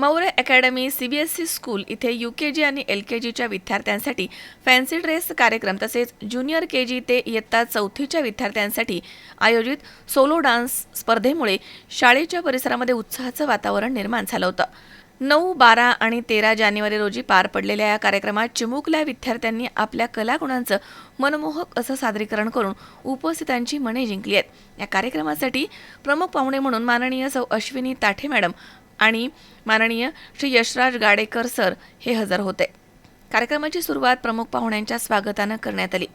Maurya academy CBSE school इथे U K G आणि L के जीच्या विद्यार्थ्यांसाठी फॅन्सी ड्रेस कार्यक्रम तसेच ज्युनियर के जी ते इयत्ता चौथीच्या विद्यार्थ्यांसाठी आयोजित सोलो डान्स स्पर्धेमुळे शाळेच्या परिसरामध्ये उत्साहाचं वातावरण निर्माण झालं होतं. नऊ बारा आणि तेरा जानेवारी रोजी पार पडलेल्या या कार्यक्रमात चिमुकल्या विद्यार्थ्यांनी आपल्या कलागुणांचं मनमोहक असं सादरीकरण करून उपस्थितांची मने जिंकली आहेत. या कार्यक्रमासाठी प्रमुख पाहुणे म्हणून माननीय सौ अश्विनी ताठे मॅडम आणि माननीय श्री यशराज गाडेकर सर हे हजर होते. कार्यक्रमाची सुरुवात प्रमुख पाहुण्यांच्या स्वागतानं करण्यात आली.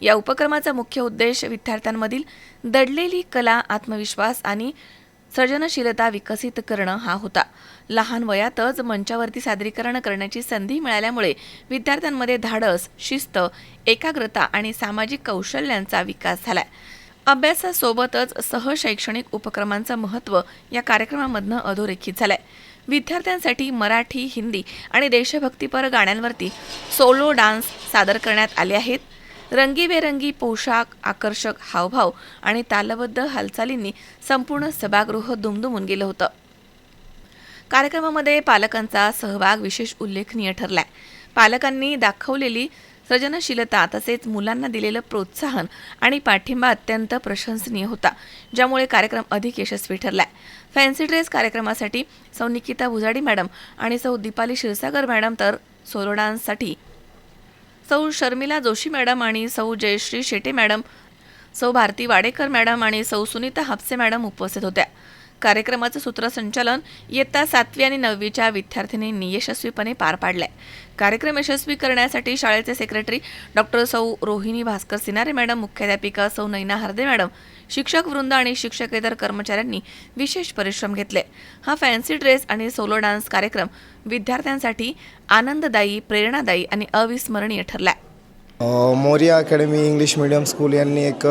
या उपक्रमाचा मुख्य उद्देश विद्यार्थ्यांमधील दडलेली कला आत्मविश्वास आणि सर्जनशीलता विकसित करणं हा होता. लहान वयातच मंचावरती सादरीकरण करण्याची संधी मिळाल्यामुळे विद्यार्थ्यांमध्ये धाडस शिस्त एकाग्रता आणि सामाजिक कौशल्यांचा विकास झालाय. अभ्यासासोबतच सहशैक्षणिक उपक्रमांचं महत्त्व या कार्यक्रमामधनं अधोरेखित झालंय. विद्यार्थ्यांसाठी मराठी हिंदी आणि देशभक्तीपर गाण्यांवरती सोलो डान्स सादर करण्यात आले आहेत. रंगीबेरंगी पोशाख आकर्षक हावभाव आणि तालबद्ध हालचालींनी संपूर्ण सभागृह दुमदुमून गेलं होतं. कार्यक्रमामध्ये पालकांचा सहभाग विशेष उल्लेखनीय ठरलाय. पालकांनी दाखवलेली सृजनशीलता तसेच मुलांना दिलेलं प्रोत्साहन आणि पाठिंबा अत्यंत प्रशंसनीय होता ज्यामुळे कार्यक्रम अधिक यशस्वी ठरलाय. फॅन्सी ड्रेस कार्यक्रमासाठी सौ निकिता भुजाडी मॅडम आणि सौ दीपाली क्षीरसागर मॅडम तर सोलो डान्ससाठी सौ शर्मिला जोशी मॅडम आणि सौ जयश्री शेटे मॅडम सौ भारती वाडेकर मॅडम आणि सौ सुनीता हापसे मॅडम उपस्थित होत्या. कार्यक्रमाचं सूत्रसंचालन इयत्ता सातवी आणि नववीच्या विद्यार्थिनींनी यशस्वीपणे पार पाडलाय. कार्यक्रम यशस्वी करण्यासाठी शाळेचे सेक्रेटरी डॉक्टर सौ रोहिणी भास्कर सिनारे मॅडम मुख्याध्यापिका सौ नैना हरदे मॅडम शिक्षक वृंद आणि शिक्षकेतर कर्मचाऱ्यांनी विशेष परिश्रम घेतले. हा फॅन्सी ड्रेस आणि सोलो डान्स कार्यक्रम विद्यार्थ्यांसाठी आनंददायी प्रेरणादायी आणि अविस्मरणीय ठरलाय. Moriya academy English medium school यांनी एक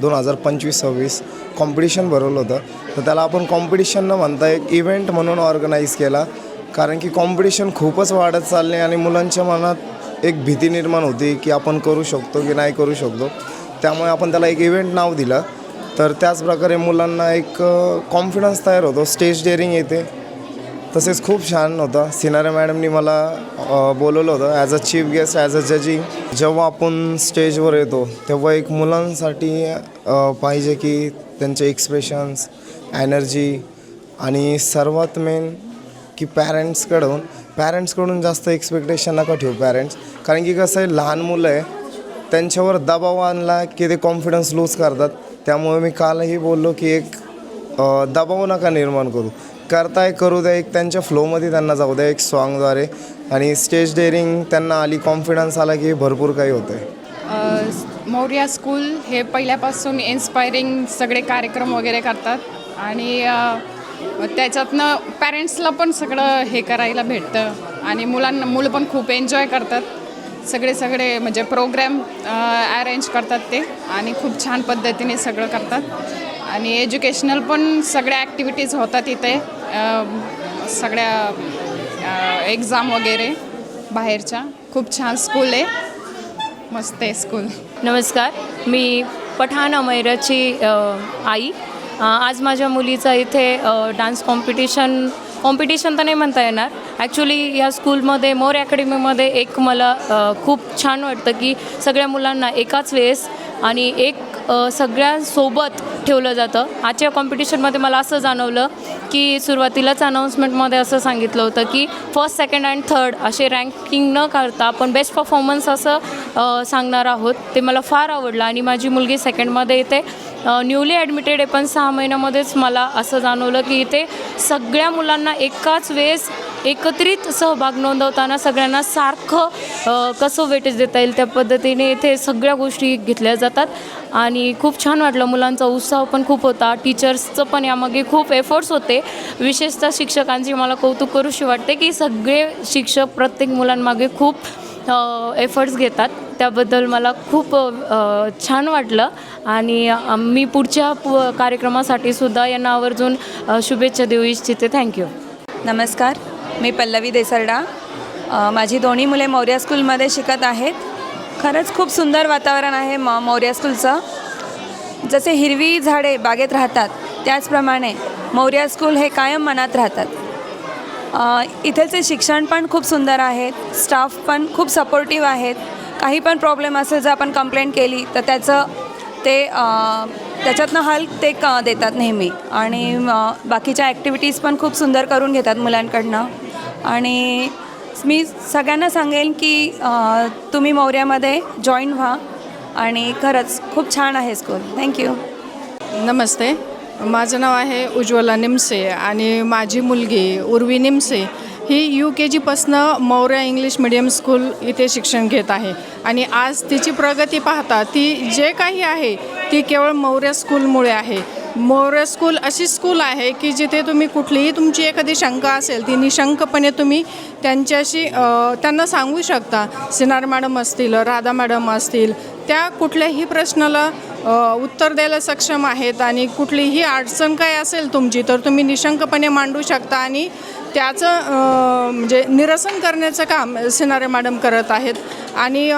दोन हजार पंचवीस सव्वीस कॉम्पिटिशन भरवलं होतं. तर त्याला आपण कॉम्पिटिशन न म्हणता एक इव्हेंट म्हणून ऑर्गनाईज केला. कारण की कॉम्पिटिशन खूपच वाढत चालले आणि मुलांच्या मनात एक भीती निर्माण होती की आपण करू शकतो की नाही करू शकतो. त्यामुळे आपण त्याला एक इव्हेंट नाव दिलं. तर त्याचप्रकारे मुलांना एक कॉन्फिडन्स तयार होतो. स्टेज डेअरिंग येते. तसेच खूप छान होतं. सिनारे मॅडमनी मला बोलवलं होतं. As a chief guest as a judging जेव्हा आपण स्टेजवर येतो तेव्हा एक मुलांसाठी पाहिजे की त्यांचे एक्सप्रेशन्स एनर्जी आणि सर्वात मेन की पॅरेंट्सकडून पॅरेंट्सकडून जास्त एक्सपेक्टेशन नका ठेवू पॅरेंट्स कारण की कसं आहे लहान मुलं आहे त्यांच्यावर दबाव आणला की ते कॉन्फिडन्स लूज करतात. त्यामुळे मी कालही बोललो की एक दबाव नका निर्माण करू. करताय करू द्या. एक त्यांच्या फ्लोमध्ये त्यांना जाऊ द्या एक सॉंगद्वारे आणि स्टेज डेअरिंग त्यांना आली कॉन्फिडन्स आला की भरपूर काही होतं आहे मौर्या स्कूल हे पहिल्यापासून इन्स्पायरिंग सगळे कार्यक्रम वगैरे करतात. आणि त्याच्यातनं पॅरेंट्सला पण सगळं हे करायला भेटतं. आणि मुलांना मुलं पण खूप एन्जॉय करतात. सगळे सगळे म्हणजे प्रोग्रॅम अरेंज करतात ते. आणि खूप छान पद्धतीने सगळं करतात. आणि एज्युकेशनल पण सगळ्या ॲक्टिव्हिटीज होतात इथे. सगळ्या एक्झाम वगैरे बाहेरच्या. खूप छान स्कूल आहे. मस्त आहे स्कूल नमस्कार. मी पठाण अमैराची आई. आज माझ्या मुलीचा इथे डान्स कॉम्पिटिशन कॉम्पिटिशन तर नाही म्हणता येणार. ॲक्च्युली या स्कूलमध्ये मोर अकॅडमीमध्ये एक मला खूप छान वाटतं की सगळ्या मुलांना एकाच वेळेस आणि एक सगळ्यांसोबत ठेवलं जातं. आजच्या कॉम्पिटिशनमध्ये मला असं जाणवलं की सुरुवातीलाच अनाऊन्समेंटमध्ये असं सांगितलं होतं की फर्स्ट सेकंड अँड थर्ड असे रँकिंग न करता आपण बेस्ट परफॉर्मन्स असं सांगणार आहोत. ते मला फार आवडलं आणि माझी मुलगी सेकंडमध्ये येते. न्यूली ॲडमिटेड आहे पण सहा महिन्यामध्येच मला असं जाणवलं की इथे सगळ्या मुलांना एकाच वेळेस एकत्रित सहभाग नोंदवताना सगळ्यांना सारखं कसं वेटेज देता येईल त्या पद्धतीने इथे सगळ्या गोष्टी घेतल्या जातात. आणि खूप छान वाटलं मुलांचा उत्साह पण खूप होता. टीचर्सचं पण यामागे खूप एफर्ट्स होते. विशेषतः शिक्षकांची मला कौतुक करूशी वाटते की सगळे शिक्षक प्रत्येक मुलांमागे खूप एफर्ट्स घेतात. त्याबद्दल मला खूप छान वाटलं. आणि मी पुढच्या प कार्यक्रमासाठी सुद्धा यांना आवर्जून शुभेच्छा देऊ इच्छिते. थँक्यू नमस्कार. मी पल्लवी देसरडा. माझी दोन्ही मुले मौर्या स्कूलमध्ये शिकत आहेत. खरंच खूप सुंदर वातावरण आहे म मौर्या स्कूलचं. जसे हिरवी झाडे बागेत राहतात त्याचप्रमाणे मौर्या स्कूल हे कायम मनात राहतात. इथेचे शिक्षण पण खूप सुंदर आहेत स्टाफ पण खूप सपोर्टिव्ह आहेत. काही पण प्रॉब्लेम असेल जर आपण कंप्लेंट केली तर त्याचं ते त्याच्यातनं हल ते क देतात नेहमी. आणि बाकीच्या ॲक्टिव्हिटीज पण खूप सुंदर करून घेतात मुलांकडनं. आणि मी सगळ्यांना सांगेन की तुम्ही मौर्यामध्ये जॉईन व्हा. आणि खरंच खूप छान आहे स्कूल थँक्यू नमस्ते. माझं नाव आहे उज्ज्वला निमसे आणि माझी मुलगी उर्वी निमसे ही यू के जीपासनं मौर्या इंग्लिश मिडियम स्कूल इथे शिक्षण घेत आहे. आणि आज तिची प्रगती पाहता ती जे काही आहे ती केवळ मौर्या स्कूलमुळे आहे. मौर्या स्कूल अशी स्कूल आहे की जिथे तुम्ही कुठलीही तुमची एखादी शंका असेल ती निशंकपणे तुम्ही त्यांच्याशी त्यांना सांगू शकता. सिनार मॅडम असतील राधा मॅडम असतील त्या कुठल्याही प्रश्नाला उत्तर द्यायला सक्षम आहेत आणि कुठलीही अडचण काय असेल तुमची तर तुम्ही निशंकपणे मांडू शकता आणि त्याचं म्हणजे निरसन करण्याचं काम सिनारे मॅडम करत आहेत. आणि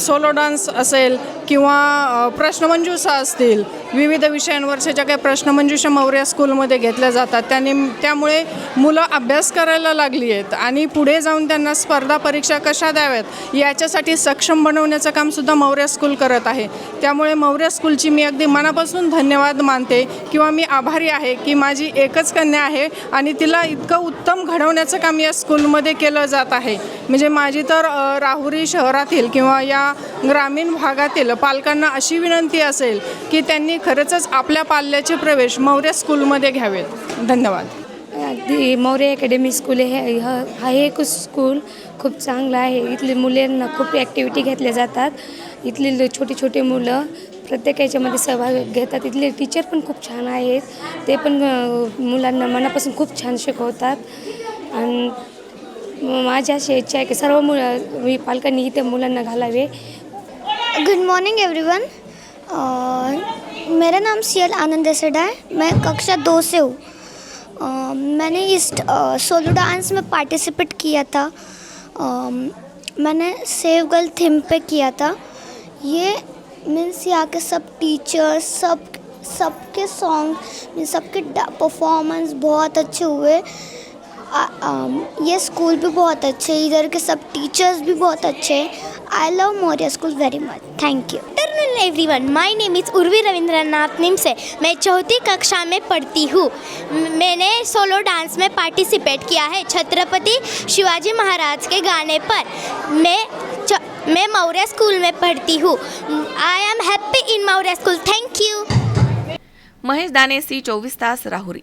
सोलो डान्स असेल किंवा अ, प्रश्नमंजुषा असतील विविध विषयांवरच्या ज्या काही प्रश्नमंजुषा मौर्या स्कूलमध्ये घेतल्या जातात त्याने त्यामुळे मुलं अभ्यास करायला लागली आहेत आणि पुढे जाऊन त्यांना स्पर्धा परीक्षा कशा द्याव्यात याच्यासाठी सक्षम बनवण्याचं कामसुद्धा मौर्या स्कूल करत आहे. त्यामुळे मौर्या स्कूलची मी अगदी मनापासून धन्यवाद मानते किंवा मी आभारी आहे की माझी एकच कन्या आहे आणि तिला इतकं उत्तम घडवण्याचं काम या स्कूलमध्ये केलं जात आहे. म्हणजे माझी तर राहुरी शहरातील किंवा या ग्रामीण भागातील पालकांना अशी विनंती असेल की त्यांनी खरंचच आपल्या पाल्याचे प्रवेश मौर्य स्कूलमध्ये घ्यावेत. धन्यवाद. अगदी मौर्य अकॅडमी स्कूल हे ह हा एक स्कूल. खूप चांगलं आहे. इथली मुलांना खूप ॲक्टिव्हिटी घेतल्या जातात. इथली छोटी छोटे छोटे मुलं प्रत्येक याच्यामध्ये सहभाग घेतात. इथले टीचर पण खूप छान आहेत. ते पण मुलांना मनापासून खूप छान शिकवतात. आणि माझ्या अशी इच्छा आहे की सर्व मुलं पालकांनी इथे मुलांना घालावे. गुड मॉर्निंग एवरीवन अ, मेरा नाम सियल आनंद देसडा है। मैं कक्षा दो से हूँ। अ, मैंने इस सोलो डांस में पार्टिसिपेट किया था। अ, मैंने सेव गर्ल थीम पे किया था। ये मीन्स यहाँ के सब टीचर्स सब सबके सॉन्ग सबके परफॉर्मेंस बहुत अच्छे हुए। आ- आम, ये स्कूल भी बहुत अच्छे हैं। इधर के सब टीचर्स भी बहुत अच्छे हैं। I love Maurya school very much thank you everyone my name is Urvi Ravindranath Nimse मैं चौथी कक्षा में पढ़ती हूँ। मैंने सोलो डांस में पार्टिसिपेट किया है छत्रपति शिवाजी महाराज के गाने पर। मैं च- मैं मौर्य स्कूल में पढ़ती हूँ। I am happy in Maurya school thank you Mahesh Dane C चोवीस तास राहुरी।